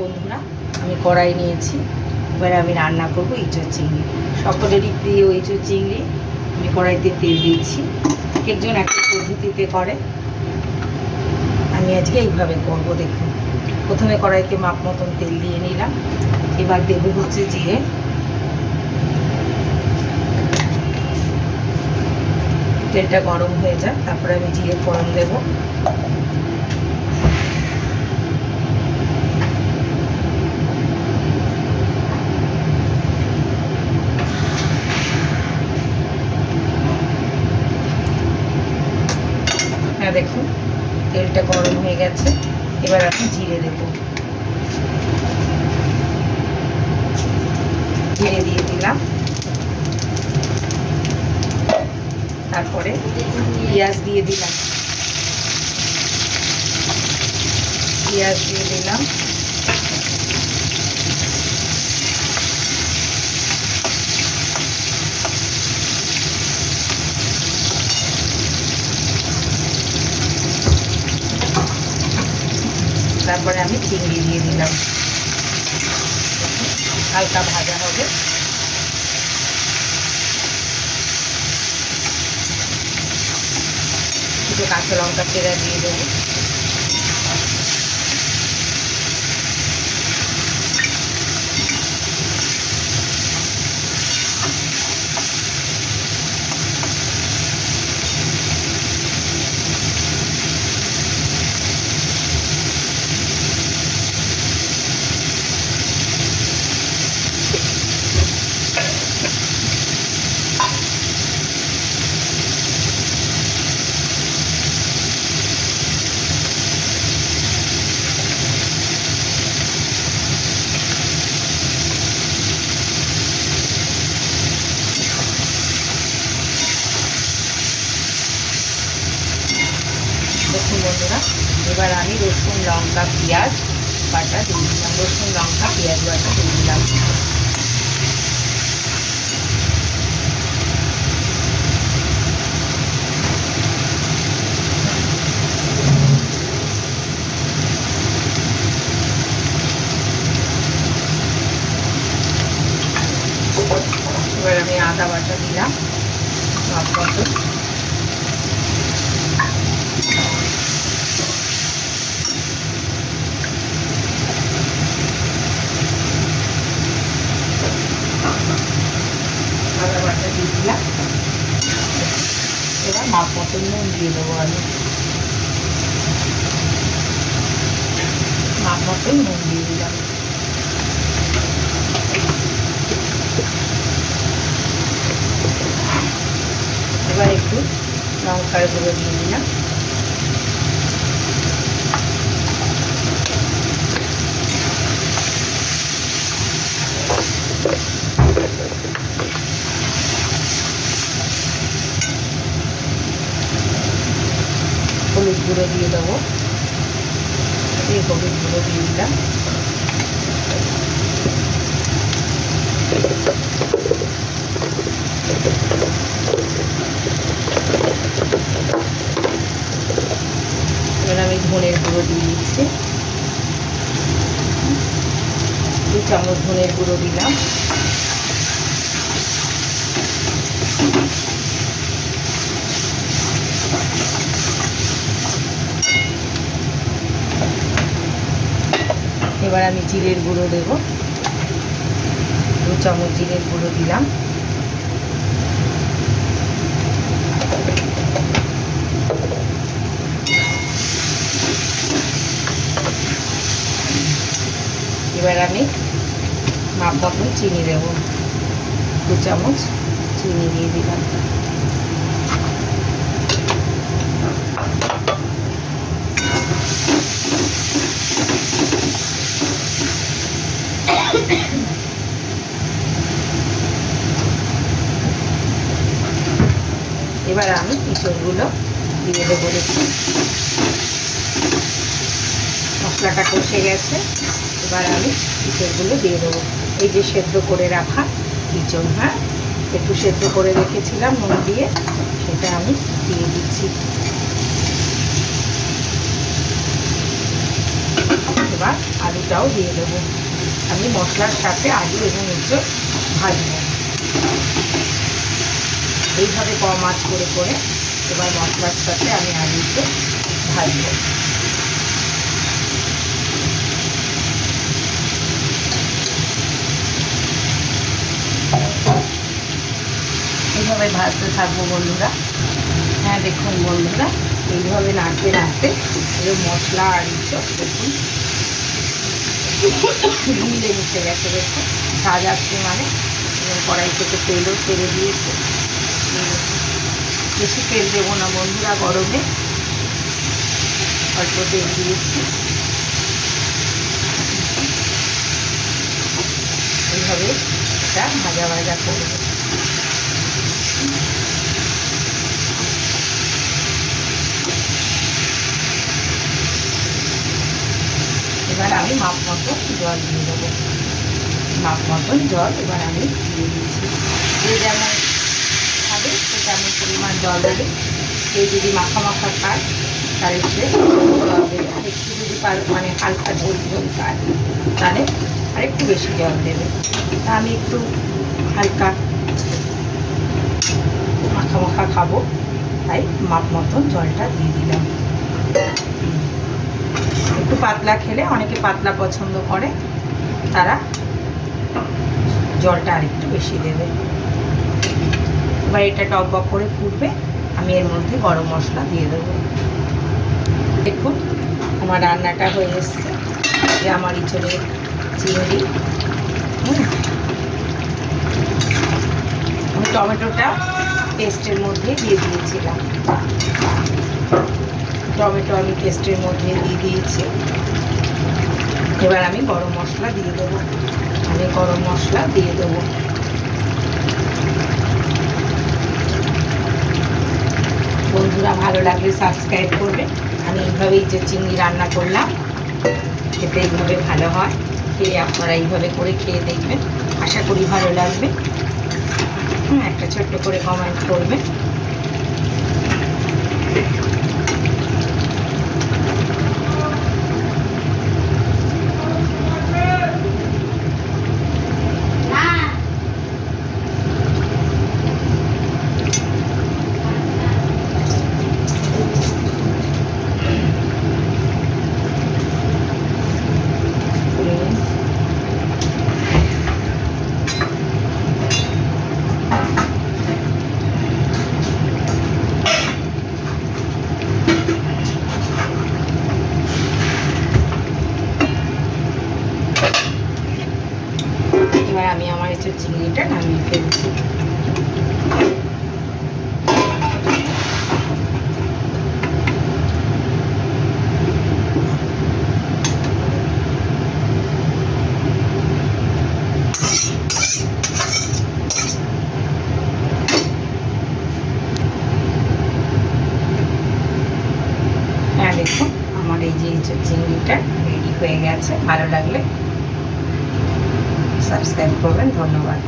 বন্ধুরা, আমি কড়াই নিয়েছি। এবারে আমি রান্না করব ইঁচড় চিংড়ি। সকলেরই প্রিয় ইঁচড় চিংড়ি। আমি কড়াইতে তেল দিচ্ছি। একজন এক এক পদ্ধতিতে করে। আমি আজকে এইভাবে করব, দেখুন। প্রথমে কড়াইতে মাপ মতন তেল দিয়ে নিলাম। এবার দেব হচ্ছে জিরে তেলটা গরম হয়ে যাক। তারপরে আমি জিরে ফোড়ন দেবো হ্যাঁ দেখুন তেলটা গরম হয়ে গেছে। এবার আমি জিরে দেবো। জিরে দিয়ে দিলাম। তারপরে পেঁয়াজ দিয়ে দিলাম। পেঁয়াজ দিয়ে দিলাম। তারপরে আমি চিংড়ি দিয়ে দিলাম। হালকা ভাজা হবে। একটু কাঁচা লঙ্কা চেরা দিয়ে দেবো। দেখুন বন্ধুরা। এবার আমি রসুন, লঙ্কা, পেঁয়াজ বাটা দিয়ে দিলাম। রসুন, লঙ্কা, পেঁয়াজ বাটা দিয়ে দিলাম এবার আমি আদা বাটা দিলাম সব মতো আদা বাটা দিয়ে দিলাম মতন নুন দিয়ে দেবো আমি মাপ মতন নুন দিয়ে দিলাম এবার একটু লঙ্কার গুঁড়ো দিয়ে দিলাম হলুদ গুঁড়ো দিয়ে দেবো এই হলুদ গুঁড়ো দিয়ে দিলাম এবার আমি ধনের গুঁড়ো দিয়ে দিচ্ছি দু চামচ ধনের গুঁড়ো দিলাম। এবার আমি জিরের গুঁড়ো দেব। দু চামচ জিরের গুঁড়ো দিলাম। এবার আমি মাপ মতন চিনি দেব। দু চামচ চিনি দিয়ে দিলাম। এবার আমি ইঁচড়গুলো দিয়ে দেবো দেখুন। মশলাটা কষে গেছে। এবার আমি ইঁচড়গুলো দিয়ে দেবো। এই যে সেদ্ধ করে রাখা ইঁচড় হ্যাঁ একটু সেদ্ধ করে রেখেছিলাম নুন দিয়ে, সেটা আমি দিয়ে দিচ্ছি। এবার আলুটাও দিয়ে দেবো। আমি মশলার সাথে আলু এবং এঁচড় ভাজবো। এইভাবে কম আঁচ করে করে এবার মশলার সাথে আমি আলু আলুকে ভাজবো। এইভাবে ভাজতে থাকব বন্ধুরা। হ্যাঁ দেখুন বন্ধুরা, এইভাবে নাড়তে নাড়তে এই মশলা আর এইসব দেখুন। মিলে মিশে গেছে, দেখুন। কাজ আসছে মানে কড়াই থেকে তেলও ছেড়ে দিয়েছে। বেশি তেল দেবো না বন্ধুরা, গরমে। অল্প তেল দিয়েছি। এইভাবে এটা ভাজা ভাজা করব এবার আমি মাপ মতো জল দিয়ে দেবো। মাপ মতন জল এবার আমি দিয়ে দিচ্ছি। যে যেমন খাবে সে তেমন পরিমাণ জল দেবে। কেউ যদি মাখা মাখা খায়, তাহলে সে জল দেবে। একটু যদি মানে হালকা ঝোল ঝোল খায়, তাহলে আর একটু বেশি জল দেবে। তা আমি একটু হালকা মাখা মাখা খাব। তাই মাপ মতন জলটা দিয়ে দিলাম। একটু পাতলা খেলে, অনেকে পাতলা পছন্দ করে, তারা জলটা আরেকটু বেশি দেবে। এবার এটা টক বক করে ফুটবে, আমি এর মধ্যে গরম মশলা দিয়ে দেবো। দেখুন, আমার রান্নাটা হয়ে এসছে। যে আমার ইঁচড়ে চিংড়ি। আমি টমেটোটা পেস্টের মধ্যে দিয়ে দিয়েছিলাম। টমেটো আমি পেস্টের মধ্যে দিয়ে দিয়েছি। এবার আমি গরম মশলা দিয়ে দেবো। আমি গরম মশলা দিয়ে দেবো। বন্ধুরা, ভালো লাগলে সাবস্ক্রাইব করবে। আমি এইভাবেই যে চিংড়ি রান্না করলাম, খেতে এইভাবে ভালো হয়। খেয়ে আপনারা এইভাবে করে খেয়ে দেখবেন। আশা করি ভালো লাগবে। একটা ছোট্ট করে কমেন্ট করবেন প্লিজ এবার আমি আমার একটু চিংড়িটা নামিয়ে ফেলছি হ্যাঁ দেখুন আমার এই যে চিংড়িটা রেডি হয়ে গেছে ভালো লাগলে সাবস্ক্রাইব করবেন ধন্যবাদ।